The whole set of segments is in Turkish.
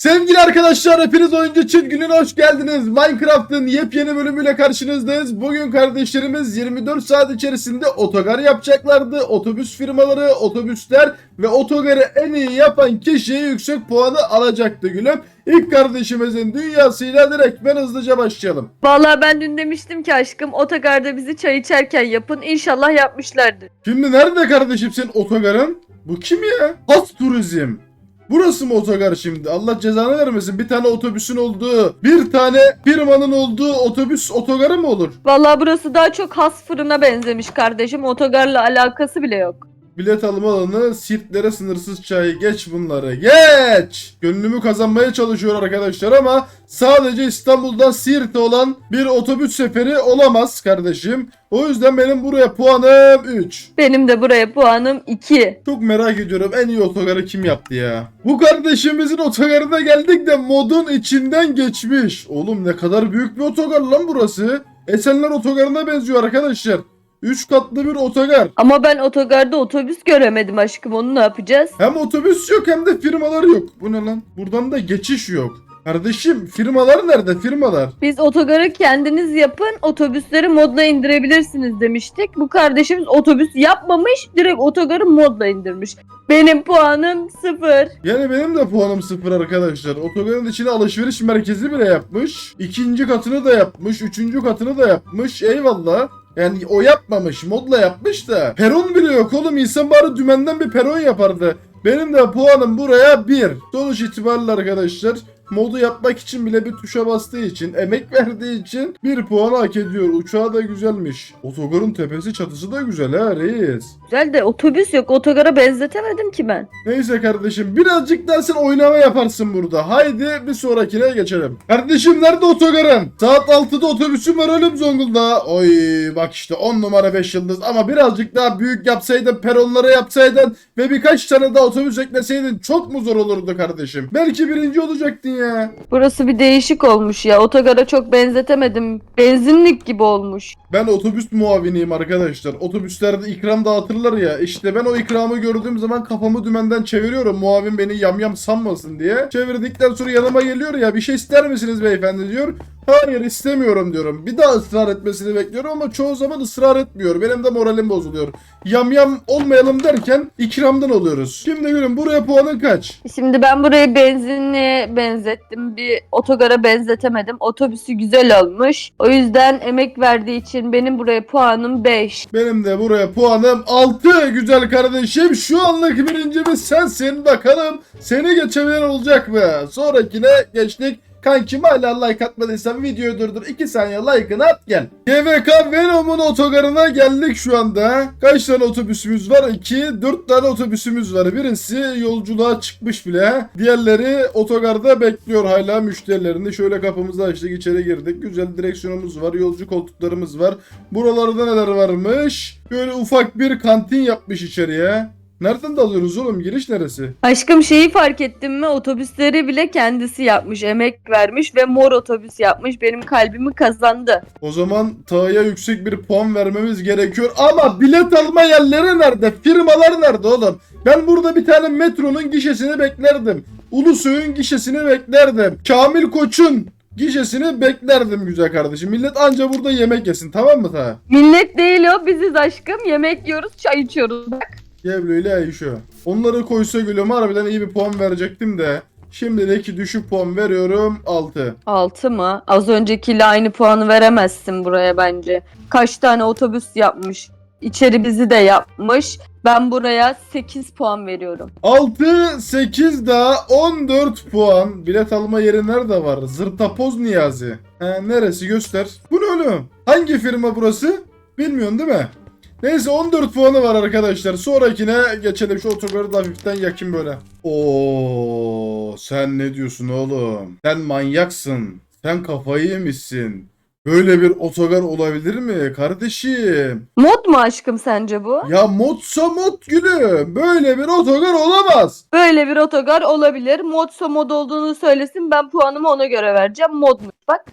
Sevgili arkadaşlar hepiniz oyuncu çift gününe hoş geldiniz. Minecraft'ın yepyeni bölümüyle karşınızdayız. Bugün kardeşlerimiz 24 saat içerisinde otogar yapacaklardı. Otobüs firmaları, otobüsler ve otogarı en iyi yapan kişiye yüksek puanı alacaktı gülüm. İlk kardeşimizin dünyasıyla direkt ben hızlıca başlayalım. Vallahi ben dün demiştim ki aşkım otogarda bizi çay içerken yapın. İnşallah yapmışlardır. Şimdi nerede kardeşim senin otogarın? Bu kim ya? Has turizm. Burası mı otogar şimdi? Allah cezanı vermesin. Bir tane otobüsün olduğu, bir tane firmanın olduğu otobüs otogarı mı olur? Vallahi burası daha çok has fırına benzemiş kardeşim. Otogarla alakası bile yok. Bilet alma alanı, sirtlere sınırsız çay. Geç bunları. Geç! Gönlümü kazanmaya çalışıyor arkadaşlar ama sadece İstanbul'dan Siirt'e olan bir otobüs seferi olamaz kardeşim. O yüzden benim buraya puanım 3. Benim de buraya puanım 2. Çok merak ediyorum en iyi otogarı kim yaptı ya? Bu kardeşimizin otogarına geldik de modun içinden geçmiş. Oğlum ne kadar büyük bir otogar lan burası. Esenler otogarına benziyor arkadaşlar. 3 katlı bir otogar. Ama ben otogarda otobüs göremedim aşkım. Onu ne yapacağız? Hem otobüs yok hem de firmalar yok. Bu ne lan? Buradan da geçiş yok. Kardeşim firmalar nerede firmalar? Biz otogarı kendiniz yapın. Otobüsleri modla indirebilirsiniz demiştik. Bu kardeşimiz otobüs yapmamış. Direkt otogarı modla indirmiş. Benim puanım 0. Yani benim de puanım sıfır arkadaşlar. Otogarın içine alışveriş merkezi bile yapmış. İkinci katını da yapmış. Üçüncü katını da yapmış. Eyvallah. Yani o yapmamış. Modla yapmış da. Peron bile yok oğlum. İnsan bari dümenden bir peron yapardı. Benim de puanım buraya 1. Sonuç itibariyle arkadaşlar modu yapmak için bile bir tuşa bastığı için, emek verdiği için bir puan hak ediyor. Uçağı da güzelmiş. Otogarın tepesi çatısı da güzel ha reis. Güzel de otobüs yok. Otogara benzetemedim ki ben. Neyse kardeşim birazcık daha sen oynama yaparsın burada. Haydi bir sonrakine geçelim. Kardeşim nerede otogarın? Saat 6'da otobüsüm var oğlum Zonguldak'a. Oy bak işte 10 numara 5 yıldız ama birazcık daha büyük yapsaydın peronları yapsaydın ve birkaç tane daha otobüs ekleseydin çok mu zor olurdu kardeşim? Belki birinci olacaktın ya. Burası bir değişik olmuş ya. Otogara çok benzetemedim. Benzinlik gibi olmuş. Ben otobüs muaviniyim arkadaşlar. Otobüslerde ikram dağıtırlar ya. İşte ben o ikramı gördüğüm zaman kafamı dümenden çeviriyorum. Muavin beni yamyam sanmasın diye. Çevirdikten sonra yanıma geliyor ya bir şey ister misiniz beyefendi diyor. Hayır istemiyorum diyorum. Bir daha ısrar etmesini bekliyorum ama çoğu zaman ısrar etmiyor. Benim de moralim bozuluyor. Yamyam olmayalım derken ikramdan oluyoruz. Şimdi görün buraya puanın kaç? Şimdi ben burayı benzinliğe benzettim. Bir otogara benzetemedim. Otobüsü güzel olmuş. O yüzden emek verdiği için benim buraya puanım 5. Benim de buraya puanım 6 güzel kardeşim. Şu anlık birincimiz sensin. Bakalım seni geçebilen olacak mı? Sonrakine geçtik. Kankim hala like atmadıysan videoyu durdur 2 saniye like'ını at gel. GVK Venom'un otogarına geldik şu anda. Kaç tane otobüsümüz var? 2, 4 tane otobüsümüz var. Birisi yolculuğa çıkmış bile. Diğerleri otogarda bekliyor hala müşterilerini. Şöyle kapımızı açtık içeri girdik. Güzel direksiyonumuz var. Yolcu koltuklarımız var. Buralarda neler varmış? Böyle ufak bir kantin yapmış içeriye. Nereden de alıyoruz oğlum? Giriş neresi? Aşkım şeyi fark ettin mi? Otobüsleri bile kendisi yapmış. Emek vermiş ve mor otobüs yapmış. Benim kalbimi kazandı. O zaman Ta'ya yüksek bir puan vermemiz gerekiyor. Ama bilet alma yerleri nerede? Firmalar nerede oğlum? Ben burada bir tane metronun gişesini beklerdim. Ulusoy'un gişesini beklerdim. Kamil Koç'un gişesini beklerdim güzel kardeşim. Millet anca burada yemek yesin tamam mı Ta? Millet değil o biziz aşkım. Yemek yiyoruz, çay içiyoruz. Bak. Geblo ile Ayşo. Onları koysa gülüm harbiden iyi bir puan verecektim de. Şimdiki düşük puan veriyorum 6. 6 mı? Az öncekiyle aynı puanı veremezsin buraya bence. Kaç tane otobüs yapmış. İçeri bizi de yapmış. Ben buraya 8 puan veriyorum. 6, 8 daha 14 puan. Bilet alma yeri nerede var? Zırtapoz Niyazi. He, neresi göster. Bu ne oğlum? Hangi firma burası? Bilmiyorsun değil mi? Neyse 14 puanı var arkadaşlar. Sonrakine geçelim. Şu otogarı da hafiften yakayım böyle. Oo, sen ne diyorsun oğlum? Sen manyaksın. Sen kafayı yemişsin. Böyle bir otogar olabilir mi kardeşim? Mod mu aşkım sence bu? Ya modsa mod gülüm. Böyle bir otogar olamaz. Böyle bir otogar olabilir. Modsa mod olduğunu söylesin. Ben puanımı ona göre vereceğim. Modmuş bak.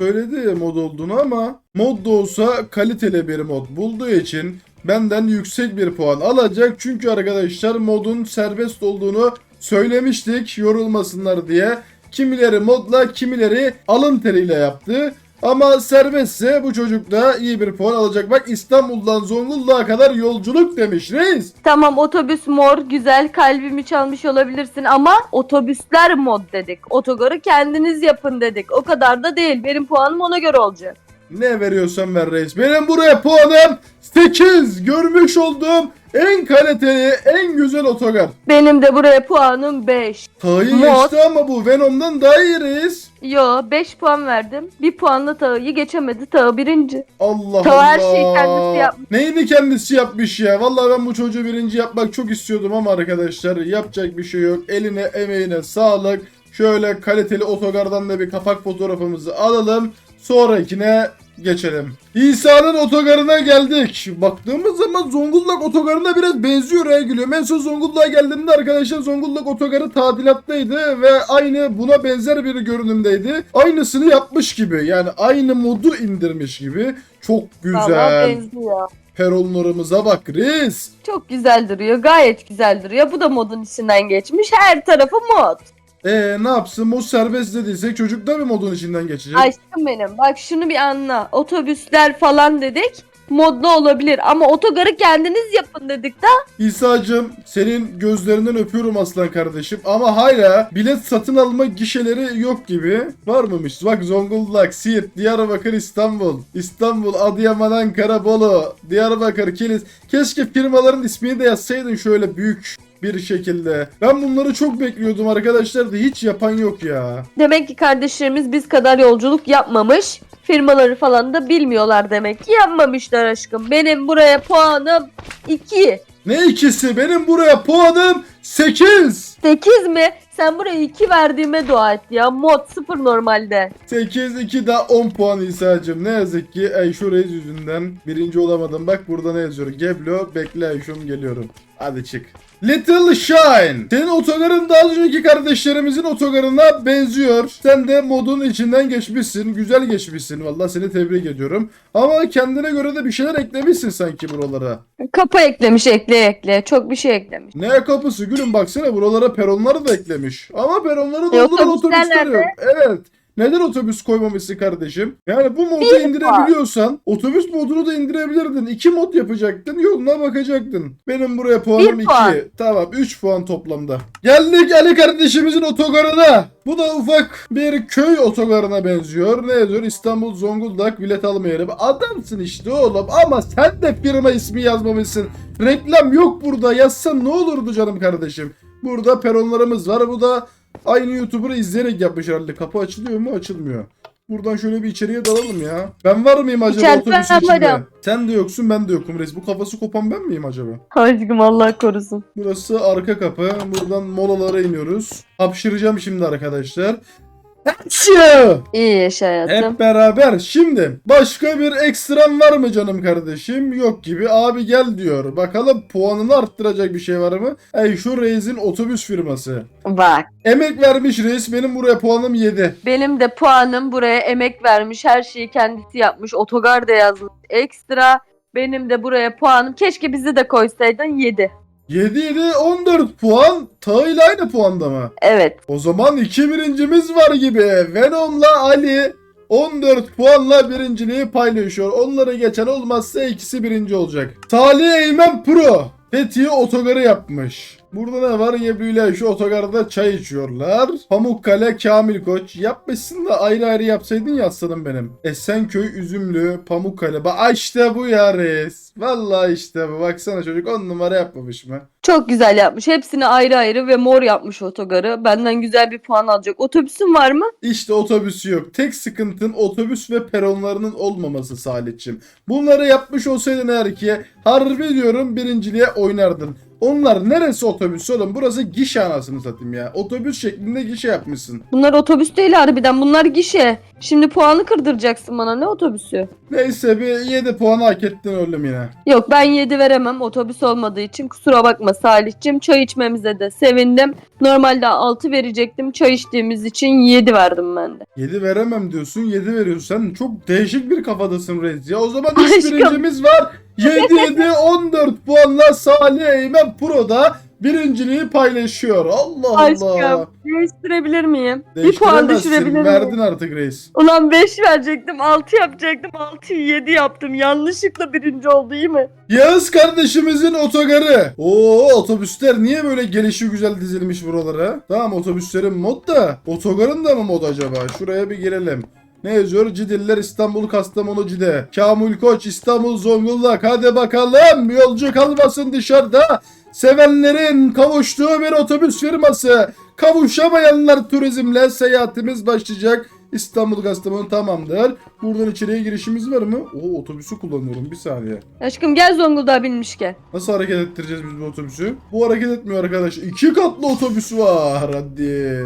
Söyledi mod olduğunu ama mod da olsa kaliteli bir mod bulduğu için benden yüksek bir puan alacak. Çünkü arkadaşlar modun serbest olduğunu söylemiştik yorulmasınlar diye. Kimileri modla, kimileri alın teriyle yaptı. Ama serbestse bu çocuk da iyi bir puan alacak. Bak İstanbul'dan Zonguldak'a kadar yolculuk demiş reis. Tamam otobüs mor güzel kalbimi çalmış olabilirsin ama otobüsler mod dedik. Otogarı kendiniz yapın dedik. O kadar da değil. Benim puanım ona göre olacak. Ne veriyorsan ver reis. Benim buraya puanım 8. Görmüş olduğum en kaliteli, en güzel otogar. Benim de buraya puanım 5. Tahi Mod. geçti ama bu Venom'dan daha iyi reis. Yo 5 puan verdim. Bir puanla Tağ'ı geçemedi. Tağ birinci. Allah Tabii Allah. her şeyi kendisi yapmış. Neyini kendisi yapmış ya? Vallahi ben bu çocuğu birinci yapmak çok istiyordum ama arkadaşlar yapacak bir şey yok. Eline emeğine sağlık. Şöyle kaliteli otogardan da bir kapak fotoğrafımızı alalım. Sonrakine geçelim. İsa'nın otogarına geldik. Baktığımız zaman Zonguldak otogarına biraz benziyor ya gülüyorum. En son Zonguldak'a geldiğimde arkadaşlar Zonguldak otogarı tadilattaydı ve aynı buna benzer bir görünümdeydi. Aynısını yapmış gibi yani aynı modu indirmiş gibi. Çok Vallahi güzel. benziyor. Peronlarımıza bak reis. Çok güzel duruyor. Gayet güzel duruyor. Bu da modun içinden geçmiş. Her tarafı mod. Ee ne yapsın mod serbest dediysek çocuk da bir modun içinden geçecek. Aşkım benim. Bak şunu bir anla. Otobüsler falan dedik. Modlu olabilir ama otogarı kendiniz yapın dedik de. İsa'cığım senin gözlerinden öpüyorum aslan kardeşim ama hala bilet satın alma gişeleri yok gibi. Var mıymış? Bak Zonguldak, Siirt, Diyarbakır, İstanbul, İstanbul, Adıyaman, Ankara, Bolu, Diyarbakır, Kilis. Keşke firmaların ismini de yazsaydın şöyle büyük bir şekilde. Ben bunları çok bekliyordum arkadaşlar da hiç yapan yok ya. Demek ki kardeşlerimiz biz kadar yolculuk yapmamış. Firmaları falan da bilmiyorlar demek ki yapmamışlar aşkım. Benim buraya puanım 2. Ne ikisi? Benim buraya puanım 8. 8 mi? Sen buraya 2 verdiğime dua et ya. Mod 0 normalde. 8 2 daha 10 puan İsa'cığım. Ne yazık ki Ayşo Reis yüzünden birinci olamadım. Bak burada ne yazıyor? Geblo bekle Ayşom geliyorum. Hadi çık. Little Shine. Senin otogarın daha önceki kardeşlerimizin otogarına benziyor. Sen de modun içinden geçmişsin. Güzel geçmişsin. Vallahi seni tebrik ediyorum. Ama kendine göre de bir şeyler eklemişsin sanki buralara. Kapı eklemiş ekle ekle. Çok bir şey eklemiş. Ne kapısı gülüm baksana buralara peronları da eklemiş. Ama peronları E, dolduran otobüsler otobüsler nerede? yok. Evet. Neden otobüs koymamışsın kardeşim? Yani bu modu indirebiliyorsan otobüs modunu da indirebilirdin. İki mod yapacaktın yoluna bakacaktın. Benim buraya puanım Bir puan. 2. Tamam 3 puan toplamda. Geldik Ali kardeşimizin otogarına. Bu da ufak bir köy otogarına benziyor. Ne yazıyor? İstanbul Zonguldak bilet alma yeri. Adamsın işte oğlum ama sen de firma ismi yazmamışsın. Reklam yok burada. Yazsan ne olurdu canım kardeşim? Burada peronlarımız var. Bu da aynı YouTuber'ı izleyerek yapmış herhalde. Kapı açılıyor mu? Açılmıyor. Buradan şöyle bir içeriye dalalım ya. Ben var mıyım acaba İçeride otobüsün ben içinde? varım. Sen de yoksun ben de yokum reis. Bu kafası kopan ben miyim acaba? Aşkım Allah korusun. Burası arka kapı. Buradan molalara iniyoruz. Hapşıracağım şimdi arkadaşlar. İyi yaşa hayatım. Hep beraber. Şimdi başka bir ekstram var mı canım kardeşim? Yok gibi. Abi gel diyor. Bakalım puanını arttıracak bir şey var mı? Ey şu Reis'in otobüs firması. Bak. Emek vermiş reis. Benim buraya puanım 7. Benim de puanım buraya emek vermiş. Her şeyi kendisi yapmış. Otogar da yazmış. Ekstra. Benim de buraya puanım. Keşke bizi de koysaydın 7. 7 7 14 puan. Ta ile aynı puanda mı? Evet. O zaman iki birincimiz var gibi. Venom'la Ali 14 puanla birinciliği paylaşıyor. Onları geçen olmazsa ikisi birinci olacak. Salih Eymen Pro. Fethiye otogarı yapmış. Burada ne var? Yebüyle şu otogarda çay içiyorlar. Pamukkale Kamil Koç. Yapmışsın da ayrı ayrı yapsaydın ya aslanım benim. Esenköy Üzümlü Pamukkale. Ba işte bu ya reis. Vallahi işte bu. Baksana çocuk on numara yapmamış mı? Çok güzel yapmış. Hepsini ayrı ayrı ve mor yapmış otogarı. Benden güzel bir puan alacak. Otobüsün var mı? İşte otobüsü yok. Tek sıkıntın otobüs ve peronlarının olmaması Salih'cim. Bunları yapmış olsaydın eğer ki harbi diyorum birinciliğe oynardın. Onlar neresi otobüs oğlum? Burası gişe anasını satayım ya. Otobüs şeklinde gişe yapmışsın. Bunlar otobüs değil harbiden. Bunlar gişe. Şimdi puanı kırdıracaksın bana. Ne otobüsü? Neyse bir 7 puan hak ettin oğlum yine. Yok ben 7 veremem otobüs olmadığı için. Kusura bakma Salih'cim. Çay içmemize de sevindim. Normalde 6 verecektim. Çay içtiğimiz için 7 verdim ben de. 7 veremem diyorsun 7 veriyorsun. Sen çok değişik bir kafadasın reis ya. O zaman 3 Aşkım. birincimiz var. 7-7 14 puanla Salih Eymen Pro'da birinciliği paylaşıyor. Allah Allah. Aşkım değiştirebilir miyim? Bir puan düşürebilir Verdin miyim? artık reis. Ulan 5 verecektim 6 yapacaktım 6'yı 7 yaptım. Yanlışlıkla birinci oldu iyi mi? Yağız kardeşimizin otogarı. Oo otobüsler niye böyle gelişi güzel dizilmiş buralara? Tamam otobüslerin mod da otogarın da mı mod acaba? Şuraya bir girelim. Ne yazıyor? Cidiller İstanbul Kastamonu Cide. Kamil Koç İstanbul Zonguldak. Hadi bakalım yolcu kalmasın dışarıda. Sevenlerin kavuştuğu bir otobüs firması. Kavuşamayanlar turizmle seyahatimiz başlayacak. İstanbul Kastamonu tamamdır. Buradan içeriye girişimiz var mı? Oo otobüsü kullanıyorum bir saniye. Aşkım gel Zonguldak'a binmişken. Nasıl hareket ettireceğiz biz bu otobüsü? Bu hareket etmiyor arkadaş. İki katlı otobüs var. Hadi.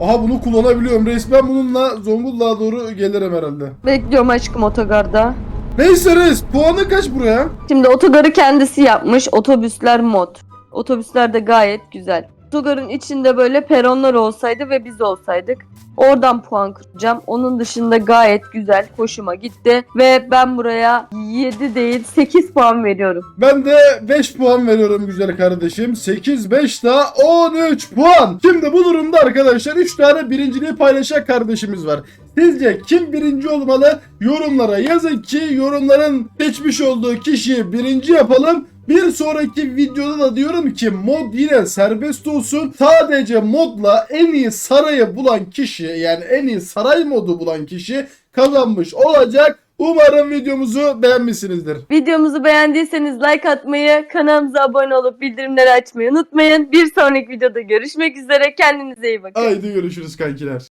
Aha bunu kullanabiliyorum. Resmen bununla Zonguldak'a doğru gelirim herhalde. Bekliyorum aşkım otogarda. Neyse reis. Puanı kaç buraya? Şimdi otogarı kendisi yapmış. Otobüsler mod. Otobüsler de gayet güzel. Otogarın içinde böyle peronlar olsaydı ve biz olsaydık oradan puan kıracağım. Onun dışında gayet güzel. Hoşuma gitti. Ve ben buraya 7 değil 8 puan veriyorum. Ben de 5 puan veriyorum güzel kardeşim. 8, 5 daha 13 puan. Şimdi bu durumda arkadaşlar 3 tane birinciliği paylaşan kardeşimiz var. Sizce kim birinci olmalı? Yorumlara yazın ki yorumların seçmiş olduğu kişiyi birinci yapalım. Bir sonraki videoda da diyorum ki mod yine serbest olsun. Sadece modla en iyi sarayı bulan kişi yani en iyi saray modu bulan kişi kazanmış olacak. Umarım videomuzu beğenmişsinizdir. Videomuzu beğendiyseniz like atmayı, kanalımıza abone olup bildirimleri açmayı unutmayın. Bir sonraki videoda görüşmek üzere. Kendinize iyi bakın. Haydi görüşürüz kankiler.